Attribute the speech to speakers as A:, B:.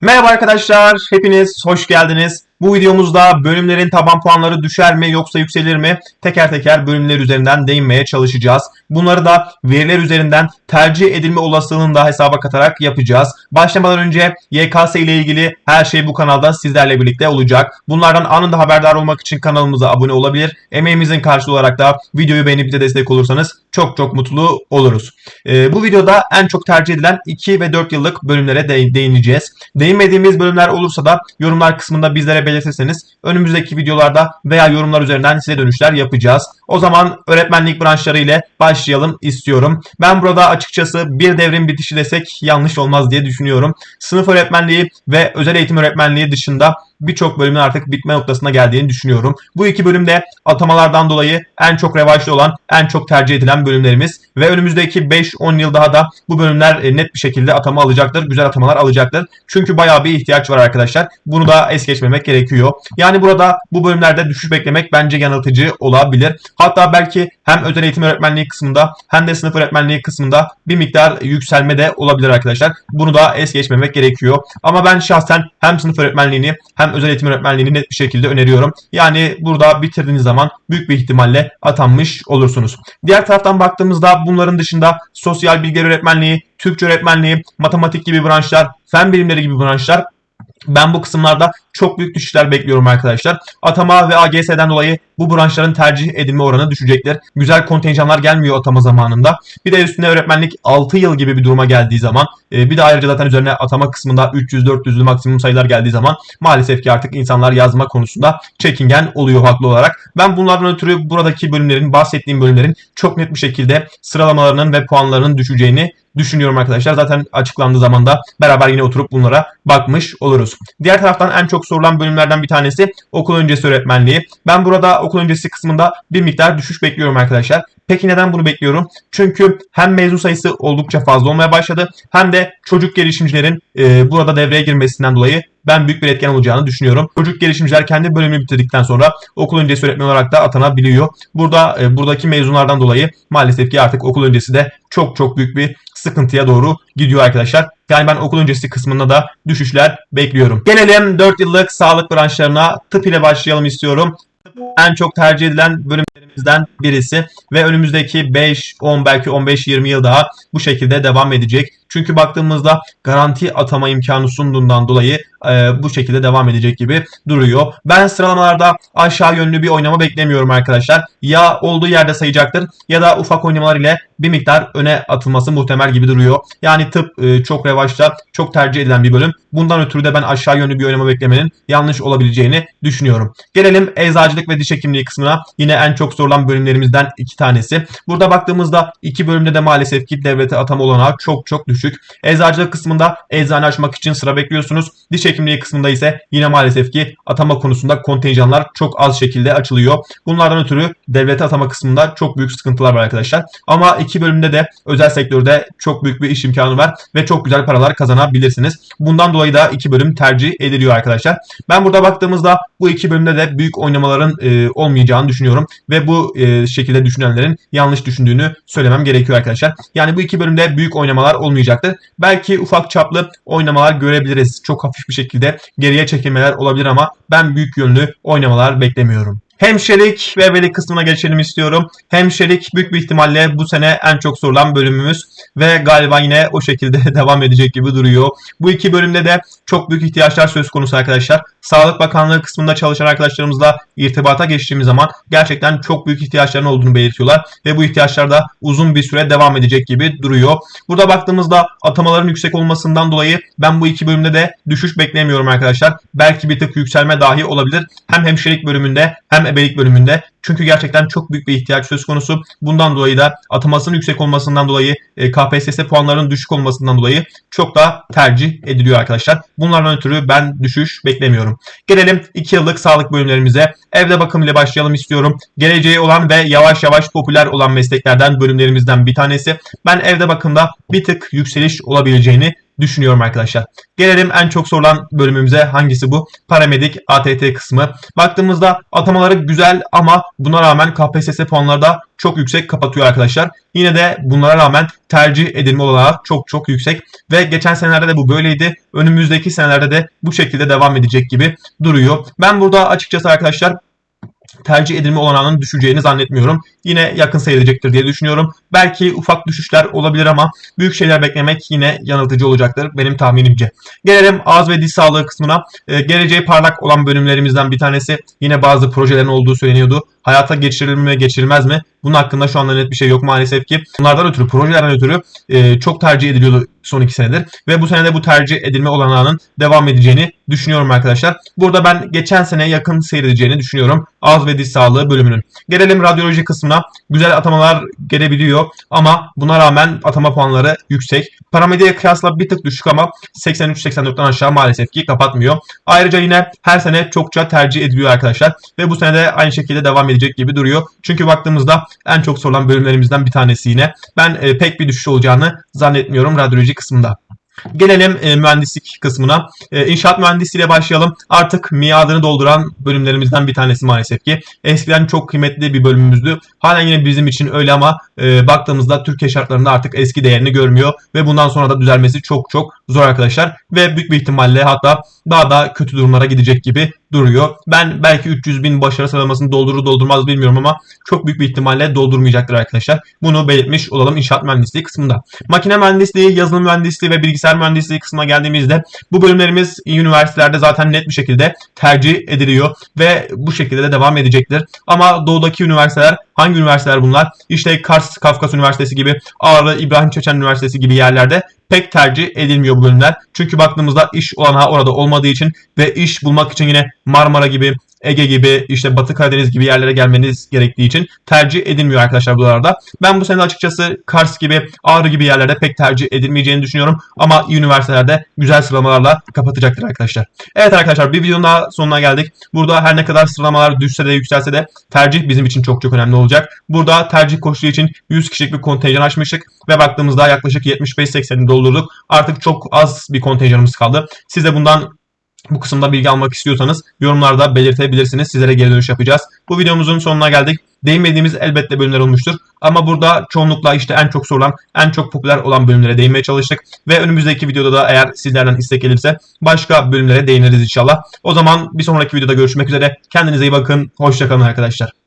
A: Merhaba arkadaşlar, hepiniz hoş geldiniz. Bu videomuzda bölümlerin taban puanları düşer mi yoksa yükselir mi? Teker teker bölümler üzerinden değinmeye çalışacağız. Bunları da veriler üzerinden tercih edilme olasılığını da hesaba katarak yapacağız. Başlamadan önce YKS ile ilgili her şey bu kanalda sizlerle birlikte olacak. Bunlardan anında haberdar olmak için kanalımıza abone olabilir. Emeğimizin karşılığı olarak da videoyu beğenip bize destek olursanız çok çok mutlu oluruz. Ee, bu videoda en çok tercih edilen 2 ve 4 yıllık bölümlere de- değineceğiz. Değinmediğimiz bölümler olursa da yorumlar kısmında bizlere belirtirseniz önümüzdeki videolarda veya yorumlar üzerinden size dönüşler yapacağız. O zaman öğretmenlik branşları ile başlayalım istiyorum. Ben burada açıkçası bir devrin bitişi desek yanlış olmaz diye düşünüyorum. Sınıf öğretmenliği ve özel eğitim öğretmenliği dışında birçok bölümün artık bitme noktasına geldiğini düşünüyorum. Bu iki bölümde atamalardan dolayı en çok revaçlı olan, en çok tercih edilen bölümlerimiz ve önümüzdeki 5-10 yıl daha da bu bölümler e, net bir şekilde atama alacaktır. Güzel atamalar alacaktır. Çünkü bayağı bir ihtiyaç var arkadaşlar. Bunu da es geçmemek gerekiyor. Yani burada bu bölümlerde düşüş beklemek bence yanıltıcı olabilir. Hatta belki hem özel eğitim öğretmenliği kısmında hem de sınıf öğretmenliği kısmında bir miktar yükselme de olabilir arkadaşlar. Bunu da es geçmemek gerekiyor. Ama ben şahsen hem sınıf öğretmenliğini hem özel eğitim öğretmenliğini net bir şekilde öneriyorum. Yani burada bitirdiğiniz zaman büyük bir ihtimalle atanmış olursunuz. Diğer taraftan baktığımızda bunların dışında sosyal bilgiler öğretmenliği, Türkçe öğretmenliği, matematik gibi branşlar, fen bilimleri gibi branşlar ben bu kısımlarda çok büyük düşüşler bekliyorum arkadaşlar. Atama ve AGS'den dolayı bu branşların tercih edilme oranı düşecektir. Güzel kontenjanlar gelmiyor atama zamanında. Bir de üstüne öğretmenlik 6 yıl gibi bir duruma geldiği zaman e, bir de ayrıca zaten üzerine atama kısmında 300-400'lü maksimum sayılar geldiği zaman maalesef ki artık insanlar yazma konusunda çekingen oluyor haklı olarak. Ben bunlardan ötürü buradaki bölümlerin, bahsettiğim bölümlerin çok net bir şekilde sıralamalarının ve puanlarının düşeceğini düşünüyorum arkadaşlar. Zaten açıklandığı zaman da beraber yine oturup bunlara bakmış oluruz. Diğer taraftan en çok sorulan bölümlerden bir tanesi okul öncesi öğretmenliği. Ben burada okul öncesi kısmında bir miktar düşüş bekliyorum arkadaşlar. Peki neden bunu bekliyorum? Çünkü hem mezun sayısı oldukça fazla olmaya başladı hem de çocuk gelişimcilerin e, burada devreye girmesinden dolayı ben büyük bir etken olacağını düşünüyorum. Çocuk gelişimciler kendi bölümünü bitirdikten sonra okul öncesi öğretmen olarak da atanabiliyor. Burada e, buradaki mezunlardan dolayı maalesef ki artık okul öncesi de çok çok büyük bir sıkıntıya doğru gidiyor arkadaşlar. Yani ben okul öncesi kısmında da düşüşler bekliyorum. Gelelim 4 yıllık sağlık branşlarına. Tıp ile başlayalım istiyorum. En çok tercih edilen bölümlerimizden birisi ve önümüzdeki 5, 10 belki 15-20 yıl daha bu şekilde devam edecek. Çünkü baktığımızda garanti atama imkanı sunduğundan dolayı e, bu şekilde devam edecek gibi duruyor. Ben sıralamalarda aşağı yönlü bir oynama beklemiyorum arkadaşlar. Ya olduğu yerde sayacaktır ya da ufak oynamalar ile bir miktar öne atılması muhtemel gibi duruyor. Yani tıp e, çok revaçta, çok tercih edilen bir bölüm. Bundan ötürü de ben aşağı yönlü bir oynama beklemenin yanlış olabileceğini düşünüyorum. Gelelim eczacılık ve diş hekimliği kısmına. Yine en çok sorulan bölümlerimizden iki tanesi. Burada baktığımızda iki bölümde de maalesef ki devlete atama olanağı çok çok düşük. Eczacılık kısmında eczane açmak için sıra bekliyorsunuz. Diş hekimliği kısmında ise yine maalesef ki atama konusunda kontenjanlar çok az şekilde açılıyor. Bunlardan ötürü devlete atama kısmında çok büyük sıkıntılar var arkadaşlar. Ama iki bölümde de özel sektörde çok büyük bir iş imkanı var ve çok güzel paralar kazanabilirsiniz. Bundan dolayı da iki bölüm tercih ediliyor arkadaşlar. Ben burada baktığımızda bu iki bölümde de büyük oynamaların e, olmayacağını düşünüyorum ve bu e, şekilde düşünenlerin yanlış düşündüğünü söylemem gerekiyor arkadaşlar. Yani bu iki bölümde büyük oynamalar olmayacaktır. Belki ufak çaplı oynamalar görebiliriz. Çok hafif bir şekilde geriye çekilmeler olabilir ama ben büyük yönlü oynamalar beklemiyorum. Hemşirelik ve veli kısmına geçelim istiyorum. Hemşirelik büyük bir ihtimalle bu sene en çok sorulan bölümümüz ve galiba yine o şekilde devam edecek gibi duruyor. Bu iki bölümde de çok büyük ihtiyaçlar söz konusu arkadaşlar. Sağlık Bakanlığı kısmında çalışan arkadaşlarımızla irtibata geçtiğimiz zaman gerçekten çok büyük ihtiyaçların olduğunu belirtiyorlar ve bu ihtiyaçlar da uzun bir süre devam edecek gibi duruyor. Burada baktığımızda atamaların yüksek olmasından dolayı ben bu iki bölümde de düşüş beklemiyorum arkadaşlar. Belki bir tık yükselme dahi olabilir. Hem hemşirelik bölümünde hem ebelik bölümünde. Çünkü gerçekten çok büyük bir ihtiyaç söz konusu. Bundan dolayı da atamasının yüksek olmasından dolayı e, KPSS puanlarının düşük olmasından dolayı çok da tercih ediliyor arkadaşlar. Bunlardan ötürü ben düşüş beklemiyorum. Gelelim 2 yıllık sağlık bölümlerimize. Evde bakım ile başlayalım istiyorum. Geleceği olan ve yavaş yavaş popüler olan mesleklerden bölümlerimizden bir tanesi. Ben evde bakımda bir tık yükseliş olabileceğini düşünüyorum arkadaşlar. Gelelim en çok sorulan bölümümüze hangisi bu? Paramedik ATT kısmı. Baktığımızda atamaları güzel ama buna rağmen KPSS puanları da çok yüksek kapatıyor arkadaşlar. Yine de bunlara rağmen tercih edilme olanağı çok çok yüksek ve geçen senelerde de bu böyleydi. Önümüzdeki senelerde de bu şekilde devam edecek gibi duruyor. Ben burada açıkçası arkadaşlar tercih edilme olanağının düşeceğini zannetmiyorum. Yine yakın sayılacaktır diye düşünüyorum. Belki ufak düşüşler olabilir ama büyük şeyler beklemek yine yanıltıcı olacaktır benim tahminimce. Gelelim ağız ve diş sağlığı kısmına. Ee, geleceği parlak olan bölümlerimizden bir tanesi yine bazı projelerin olduğu söyleniyordu. Hayata geçirilir mi geçirilmez mi? Bunun hakkında şu anda net bir şey yok maalesef ki. Bunlardan ötürü, projelerden ötürü e, çok tercih ediliyordu son iki senedir. Ve bu senede bu tercih edilme olanağının devam edeceğini düşünüyorum arkadaşlar. Burada ben geçen sene yakın seyredeceğini düşünüyorum. Ağız ve diş sağlığı bölümünün. Gelelim radyoloji kısmına. Güzel atamalar gelebiliyor ama buna rağmen atama puanları yüksek. Paramediye kıyasla bir tık düşük ama 83-84'ten aşağı maalesef ki kapatmıyor. Ayrıca yine her sene çokça tercih ediliyor arkadaşlar. Ve bu sene de aynı şekilde devam edecek gibi duruyor. Çünkü baktığımızda en çok sorulan bölümlerimizden bir tanesi yine. Ben e, pek bir düşüş olacağını zannetmiyorum radyoloji kısmında. Gelelim e, mühendislik kısmına. E, inşaat mühendisliğiyle başlayalım. Artık miadını dolduran bölümlerimizden bir tanesi maalesef ki. Eskiden çok kıymetli bir bölümümüzdü. Halen yine bizim için öyle ama e, baktığımızda Türkiye şartlarında artık eski değerini görmüyor ve bundan sonra da düzelmesi çok çok zor arkadaşlar. Ve büyük bir ihtimalle hatta daha da kötü durumlara gidecek gibi duruyor. Ben belki 300 bin başarı sıralamasını doldurur doldurmaz bilmiyorum ama çok büyük bir ihtimalle doldurmayacaktır arkadaşlar. Bunu belirtmiş olalım inşaat mühendisliği kısmında. Makine mühendisliği, yazılım mühendisliği ve bilgisayar mühendisliği kısmına geldiğimizde bu bölümlerimiz üniversitelerde zaten net bir şekilde tercih ediliyor ve bu şekilde de devam edecektir. Ama doğudaki üniversiteler hangi üniversiteler bunlar? İşte Kars Kafkas Üniversitesi gibi, Ağrı İbrahim Çeçen Üniversitesi gibi yerlerde pek tercih edilmiyor bu bölümler. Çünkü baktığımızda iş olanağı orada olmadığı için ve iş bulmak için yine Marmara gibi, Ege gibi, işte Batı Karadeniz gibi yerlere gelmeniz gerektiği için tercih edilmiyor arkadaşlar buralarda. Ben bu sene açıkçası Kars gibi, Ağrı gibi yerlerde pek tercih edilmeyeceğini düşünüyorum. Ama üniversitelerde güzel sıralamalarla kapatacaktır arkadaşlar. Evet arkadaşlar bir videonun daha sonuna geldik. Burada her ne kadar sıralamalar düşse de yükselse de tercih bizim için çok çok önemli olacak. Burada tercih koşulu için 100 kişilik bir kontenjan açmıştık ve baktığımızda yaklaşık 75-80'i doldurduk. Artık çok az bir kontenjanımız kaldı. Siz de bundan bu kısımda bilgi almak istiyorsanız yorumlarda belirtebilirsiniz. Sizlere geri dönüş yapacağız. Bu videomuzun sonuna geldik. Değinmediğimiz elbette bölümler olmuştur. Ama burada çoğunlukla işte en çok sorulan, en çok popüler olan bölümlere değinmeye çalıştık. Ve önümüzdeki videoda da eğer sizlerden istek gelirse başka bölümlere değiniriz inşallah. O zaman bir sonraki videoda görüşmek üzere. Kendinize iyi bakın. Hoşçakalın arkadaşlar.